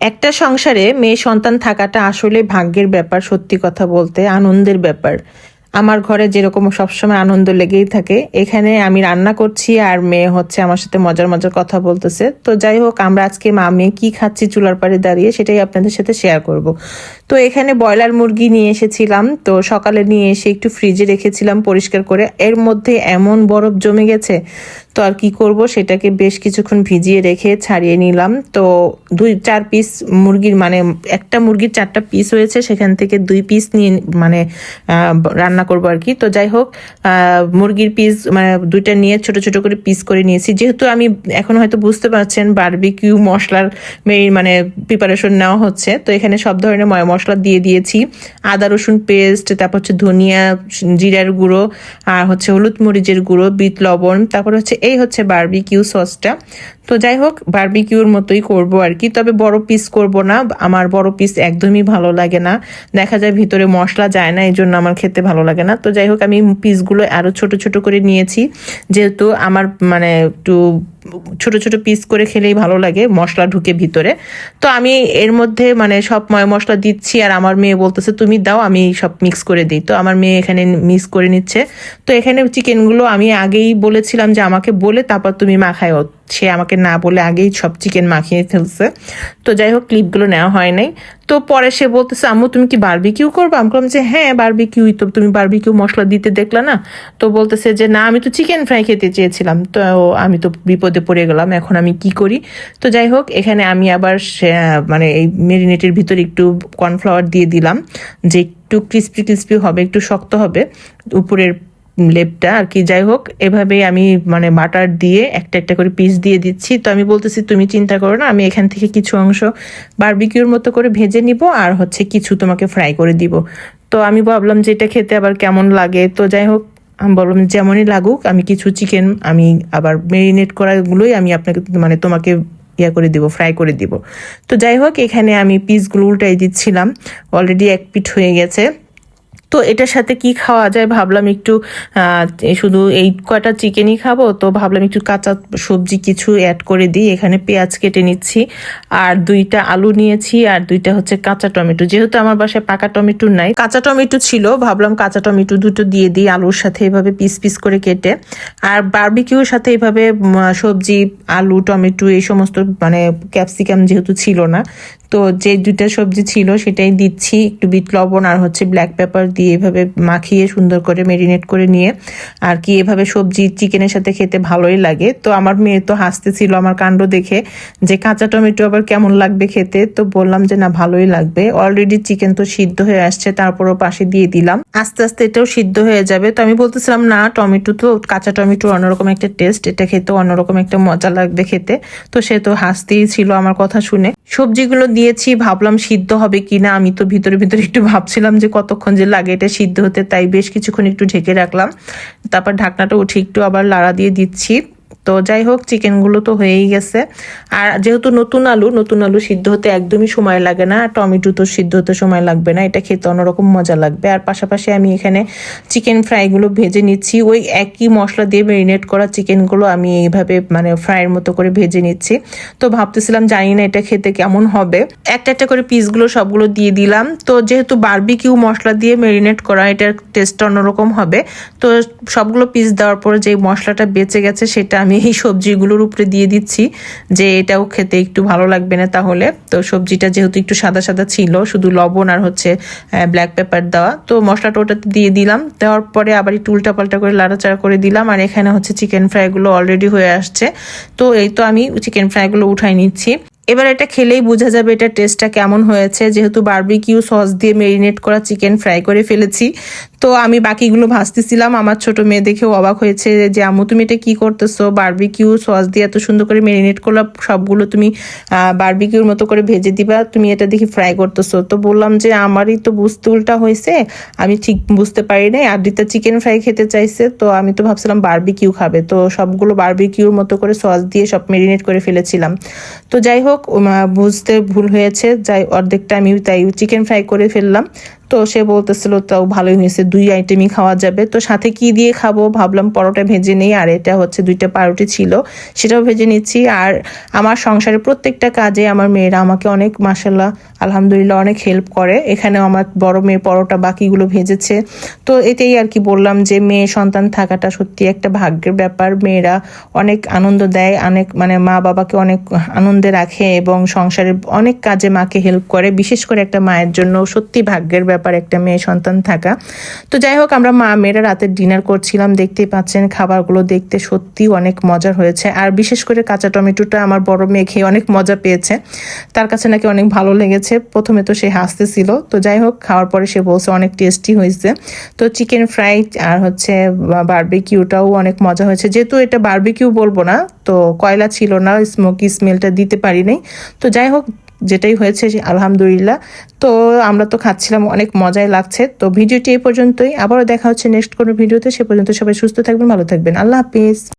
একটা সংসারে মেয়ে সন্তান থাকাটা আসলে ভাগ্যের ব্যাপার, সত্যি কথা বলতে আনন্দের ব্যাপার। আমার ঘরে যেরকম সবসময় আনন্দ লেগেই থাকে, এখানে আমি রান্না করছি আর মেয়ে হচ্ছে আমার সাথে মজার মজার কথা বলতেছে। তো যাই হোক, আমরা আজকে মা মেয়ে কি খাচ্ছি চুলার পাড়ে দাঁড়িয়ে সেটাই আপনাদের সাথে শেয়ার করব। তো এখানে ব্রয়লার মুরগি নিয়ে এসেছিলাম। তো সকালে নিয়ে এসে একটু ফ্রিজে রেখেছিলাম পরিষ্কার করে। এর মধ্যে এমন বরফ জমে গেছে, তো আর কি করব? সেটাকে বেশ কিছুক্ষণ ভিজিয়ে রেখে ছাড়িয়ে নিলাম। তো দুই, চার পিস মুরগির মানে একটা মুরগির চারটা পিস হয়েছে, সেখান থেকে দুই পিস নিয়ে মানে রান্না করব আর কি। তো যাই হোক মুরগির পিস মানে দুইটা নিয়ে ছোট ছোট করে পিস করে নিয়েছি। যেহেতু আমি এখন হয়তো বুঝতে পারছেন বারবিকিউ মশলার মানে প্রিপারেশন নেওয়া হচ্ছে, তো এখানে সব ধরনের ময় মশলা দিয়ে দিয়েছি। আদা, রসুন পেস্ট তারপর হচ্ছে ধনিয়া, জিরার গুঁড়ো, আর হচ্ছে হলুদ মরিচের গুঁড়ো, বিট, লবণ, তারপর হচ্ছে এই হচ্ছে বার্বিকিউ সসটা তো যাই হোক বারবিকিউর মতোই করব আর কি। তবে বড় পিস করব না, আমার বড় পিস একদমই ভালো লাগে না। দেখা যায় ভিতরে মশলা যায় না এই জন্য আমার খেতে ভালো লাগে না। তো যাই হোক, আমি পিসগুলো আরও ছোট ছোট করে নিয়েছি। যেহেতু আমার মানে একটু ছোট ছোট পিস করে খেলেই ভালো লাগে, মশলা ঢুকে ভিতরে। তো আমি এর মধ্যে মানে সব ময় মশলা দিচ্ছি, আর আমার মেয়ে বলতেছে, তুমি দাও, আমি সব মিক্স করে দিই। তো আমার মেয়ে এখানে মিক্স করে নিচ্ছে। তো এখানে চিকেনগুলো আমি আগেই বলেছিলাম যে আমাকে বলে তারপর তুমি মাখায়ও। সে আমাকে না বলে আগেই সব চিকেন মাখিয়ে ফেলছে। তো যাই হোক ক্লিপগুলো নেওয়া হয় নাই। তো পরে সে বলতেছে, আম্মু, তুমি কি বারবিকিউ করবে? আমি বললাম যে হ্যাঁ বারবিকিউই তো, তুমি বারবিকিউ মশলা দিতে দেখলা না? তো বলতেছে যে, না, আমি তো চিকেন ফ্রাই খেতে চেয়েছিলাম। তো আমি তো বিপদে পড়ে গেলাম, এখন আমি কি করি? তো যাই হোক, এখানে আমি আবার মানে এই মেরিনেটের ভিতরে একটু কর্নফ্লাওয়ার দিয়ে দিলাম যে, একটু ক্রিস্পি ক্রিস্পি হবে, একটু শক্ত হবে। উপরের লেপটা আর কি, যাই হোক, এভাবেই আমি মানে বাটার দিয়ে একটা একটা করে পিস দিয়ে দিচ্ছি। তো আমি বলতেছি, তুমি চিন্তা করো না, আমি এখান থেকে কিছু অংশ বারবিকিউর মতো করে ভেজে নিব আর হচ্ছে কিছু তোমাকে ফ্রাই করে দিব। তো আমি ভাবলাম যে এটা খেতে আবার কেমন লাগে? তো যাই হোক, আমি বললাম যেমনই লাগুক, আমি কিছু চিকেন আমি আবার মেরিনেট করাগুলোই আমি আপনাকে মানে তোমাকে ইয়া করে দিব ফ্রাই করে দিব। তো যাই হোক, এখানে আমি পিসগুলো উল্টাই দিচ্ছিলাম। অলরেডি এক পিঠ হয়ে গেছে। তো এটার সাথে কি খাওয়া যায়? ভাবলাম একটু শুধু এই কয়টা চিকেনই খাব, তো ভাবলাম একটু কাঁচা সবজি কিছু অ্যাড করে দিই। এখানে পেঁয়াজ কেটে নিচ্ছি, আর দুইটা আলু নিয়েছি, আর দুইটা হচ্ছে কাঁচা টমেটো। যেহেতু আমার বাসায় পাকা টমেটো নাই, কাঁচা টমেটো ছিল, ভাবলাম কাঁচা টমেটো দুটো দিয়ে দিই, আলুর সাথে এভাবে পিস পিস করে কেটে। আর বারবিকিউর সাথে এভাবে সবজি, আলু, টমেটো, এই সমস্ত মানে ক্যাপসিকাম যেহেতু ছিল না তো যে দুইটা সবজি ছিল সেটাই দিচ্ছি, একটু বিট লবণ আর হচ্ছে ব্ল্যাক পেপার দিয়ে এভাবে মাখিয়ে সুন্দর করে মেরিনেট করে নিয়ে। আর কি এভাবে সবজি চিকেনের সাথে খেতে ভালোই লাগে। তো আমার মেয়ে তো হাসতেছিল আমার কাণ্ড দেখে যে কাঁচা টমেটো আবার কেমন লাগবে খেতে? তো বললাম যে, না, ভালোই লাগবে। অলরেডি চিকেন তো সিদ্ধ হয়ে আসছে, তারপরও পাশে দিয়ে দিলাম। আস্তে আস্তে এটাও সিদ্ধ হয়ে যাবে। তো আমি বলতেছিলাম, না, টমেটো তো কাঁচা টমেটো অন্যরকম একটা টেস্ট এটা খেতে অন্যরকম একটা মজা লাগবে খেতে। তো সে তো হাসতেই ছিল আমার কথা শুনে। সবজিগুলো দিয়েছি, ভাবলাম সিদ্ধ হবে কি না আমি তো ভিতরে ভিতরে একটু ভাবছিলাম যে কতক্ষণ যে লাগে এটা সিদ্ধ হতে, তাই বেশ কিছুক্ষণ একটু ঢেকে রাখলাম। তারপর ঢাকনাটা উঠে একটু আবার লাড়া দিয়ে দিচ্ছি। তো যাই হোক, চিকেনগুলো তো হয়েই গেছে। আর যেহেতু নতুন আলু নতুন আলু সিদ্ধ হতে একদমই সময় লাগে না। আর টমেটো তো সিদ্ধ হতে সময় লাগবে না। এটা খেতে অন্যরকম মজা লাগবে। আর পাশাপাশি আমি এখানে চিকেন ফ্রাইগুলো ভেজে নিচ্ছি। ওই একই মশলা দিয়ে মেরিনেট করা চিকেনগুলো আমি এইভাবে মানে ফ্রাইয়ের মতো করে ভেজে নিচ্ছি। তো ভাবতেছিলাম জানি না এটা খেতে কেমন হবে। একটা একটা করে পিসগুলো সবগুলো দিয়ে দিলাম। তো যেহেতু বারবিকিউ মশলা দিয়ে মেরিনেট করা, এটার টেস্টটা অন্যরকম হবে। তো সবগুলো পিস দেওয়ার পর যে মশলাটা বেঁচে গেছে, সেটা আমি এই সবজিগুলোর উপরে দিয়ে দিচ্ছি। যে এটাও খেতে একটু ভালো লাগবে না তাহলে। তো সবজিটা যেহেতু একটু সাদা সাদা ছিল, শুধু লবণ আর হচ্ছে ব্ল্যাক পেপার দেওয়া। তো মশলাটা ওটাতে দিয়ে দিলাম। দেওয়ার পরে আবার একটু উল্টা পাল্টা করে লাড়াচাড়া করে দিলাম। আর এখানে হচ্ছে চিকেন ফ্রাইগুলো অলরেডি হয়ে আসছে। তো এই তো আমি চিকেন ফ্রাইগুলো উঠাই নিচ্ছি। এবার এটা খেলেই বোঝা যাবে এটা টেস্টটা কেমন হয়েছে। যেহেতু বারবিকিউ সস দিয়ে মেরিনেট করা চিকেন ফ্রাই করে ফেলেছি। তো আমি বাকিগুলো ভাজতেছিলাম। আমার ছোট মেয়ে দেখেও অবাক হয়েছে যে আমু তুমি এটা কি করতেছো? বার্বিকিউ সস দিয়ে এত সুন্দর করে মেরিনেট করলা, সবগুলো তুমি বার্বিকিউর মতো করে ভেজে দিবা, তুমি এটা দেখি ফ্রাই করতেছো। তো বললাম যে, আমারই তো বুঝতে উল্টা হয়েছে, আমি ঠিক বুঝতে পারি নাই। আদ্রিতা চিকেন ফ্রাই খেতে চাইছে, তো আমি তো ভাবছিলাম বার্বিকিউ খাবে। তো সবগুলো বার্বিকিউর মতো করে সস দিয়ে সব মেরিনেট করে ফেলেছিলাম। তো যাই হোক বুঝতে ভুল হয়েছে। যাই, অর্ধেকটা আমি তাই চিকেন ফ্রাই করে ফেললাম। তো সে বলতেছিল, তাও ভালোই হয়েছে দুই আইটেমই খাওয়া যাবে। তো সাথে কি দিয়ে খাব? ভাবলাম পরোটা ভেজে নেই, আর এটা হচ্ছে দুইটা পাউরুটি ছিল, সেটাও ভেজে নিচ্ছি। আর আমার সংসারের প্রত্যেকটা কাজে আমার মেয়েরা আমাকে অনেক মাসাল্লাহ আলহামদুলিল্লাহ, অনেক হেল্প করে। এখানেও আমার বড় মেয়ে পরোটা বাকিগুলো ভেজেছে। তো এটাই আর কি বললাম যে, মেয়ে সন্তান থাকাটা সত্যি একটা ভাগ্যের ব্যাপার। মেয়েরা অনেক আনন্দ দেয়, অনেক মানে মা বাবাকে অনেক আনন্দে রাখে এবং সংসারের অনেক কাজে মাকে হেল্প করে। বিশেষ করে একটা মায়ের জন্য সত্যি ভাগ্যের ব্যাপার একটা মেয়ে সন্তান থাকা। তো যাই হোক, আমরা মা মেয়েরা রাতের ডিনার করছিলাম, দেখতেই পাচ্ছেন খাবারগুলো দেখতে সত্যি অনেক মজার হয়েছে। আর বিশেষ করে কাঁচা টমেটোটা আমার বড় মেয়ে খেয়ে অনেক মজা পেয়েছে। তার কাছে নাকি অনেক ভালো লেগেছে। প্রথমে তো সে হাসতেছিল। তো যাই হোক, খাওয়ার পরে সে বলছে অনেক টেস্টি হয়েছে। তো চিকেন ফ্রাই আর হচ্ছে বারবিকিউটাও অনেক মজা হয়েছে। যেহেতু এটা বারবিকিউ বলব না, তো কয়লা ছিল না স্মোকি স্মেলটা দিতে পারি নাই তো যাই হোক যেটাই হয়েছে আলহামদুলিল্লাহ। তো আমরা তো খাচ্ছিলাম, অনেক মজাই লাগছে। তো ভিডিওটি এই পর্যন্তই। আবারও দেখা হচ্ছে নেক্সট কোনো ভিডিওতে। সে পর্যন্ত সবাই সুস্থ থাকবেন, ভালো থাকবেন। আল্লাহ হাফিজ।